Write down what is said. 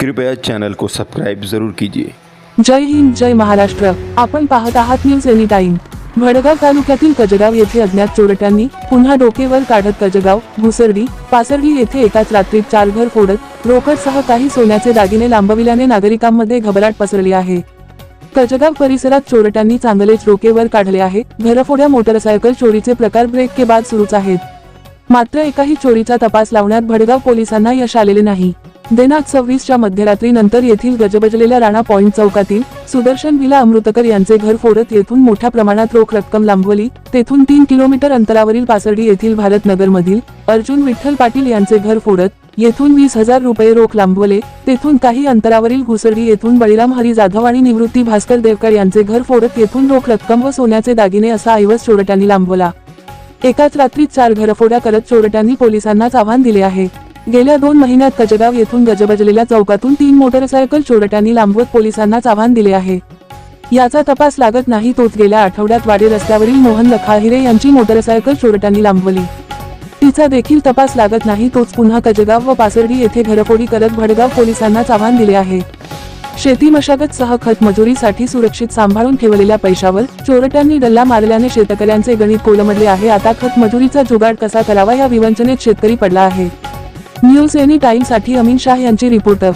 कृपया चॅनल को सब्सक्राइब जरूर कीजिए. जय हिंद जय महाराष्ट्र. आपण पाहत आहात न्यूज एनी टाइम भडगाव तालुक्यातील कजगाव येथे अज्ञात चोरट्यांनी पुन्हा डोकेवर काढत कजगाव घुसर्डी पासर्डी येथे एकाच रात्रीत चार घर फोडत रोकडसह काही सोन्याचे दागिने लांबविल्याने नागरिकांमध्ये घबराट पसरली आहे. कजगाव परिसरात चोरट्यांनी चांगलेच डोकेवर काढले आहे. घरफोड्या मोटरसायकल चोरीचे प्रकार ब्रेक के बाद सुरूच आहेत. मात्र एकाही चोरीचा तपास लावण्यात भडगाव पोलिसांना यश आलेले नाही. दिनांक सव्वीसच्या मध्यरात्री नंतर येथील गजबजलेल्या राणा पॉइंट चौकातील सुदर्शन विला अमृतकर यांचे घर फोडत येथून मोठ्या प्रमाणात रोख रक्कम लांबवली. तेथून तीन किलोमीटर अंतरावरील पासर्डी येथील भारत नगरमधील अर्जुन विठ्ठल पाटील यांचे घर फोडत येथून वीस हजार रुपये रोख लांबवले. तेथून काही अंतरावरील घुसर्डी येथून बळीराम हरी जाधव आणि निवृत्ती भास्कर देवकर यांचे घर फोडत येथून रोख रक्कम व सोन्याचे दागिने असा ऐवज चोरट्यांनी लांबवला. एकाच रात्रीत चार घरफोड्या करत चोरट्यांनी पोलिसांनाच आव्हान दिले आहे. गेल्या दोन महिन्यात कजगाव येथून गजबजलेल्या चौकातून तीन मोटरसायकल चोरट्यांनी लांबवत पोलिसांनाच आव्हान दिले आहे. याचा तपास लागत नाही तोच गेल्या आठवड्यात वाडे रस्त्यावरील मोहन लखाहिरे यांची मोटरसायकल चोरट्यांनी लांबवली. तिचा देखील तपास लागत नाही तोच पुन्हा कजगाव व पासर्डी येथे घरफोडी करत भडगाव पोलिसांनाच आव्हान दिले आहे. शेती मशागत सह खत मजुरीसाठी सुरक्षित सांभाळून ठेवलेल्या पैशावर चोरट्यांनी डल्ला मारल्याने शेतकऱ्यांचे गणित कोलमडले आहे. आता खत मजुरीचा जुगाड कसा करावा या विवंचनेत शेतकरी पडला आहे. न्यूज एनी टाइमसाठी अमीन शाह यांची रिपोर्टर.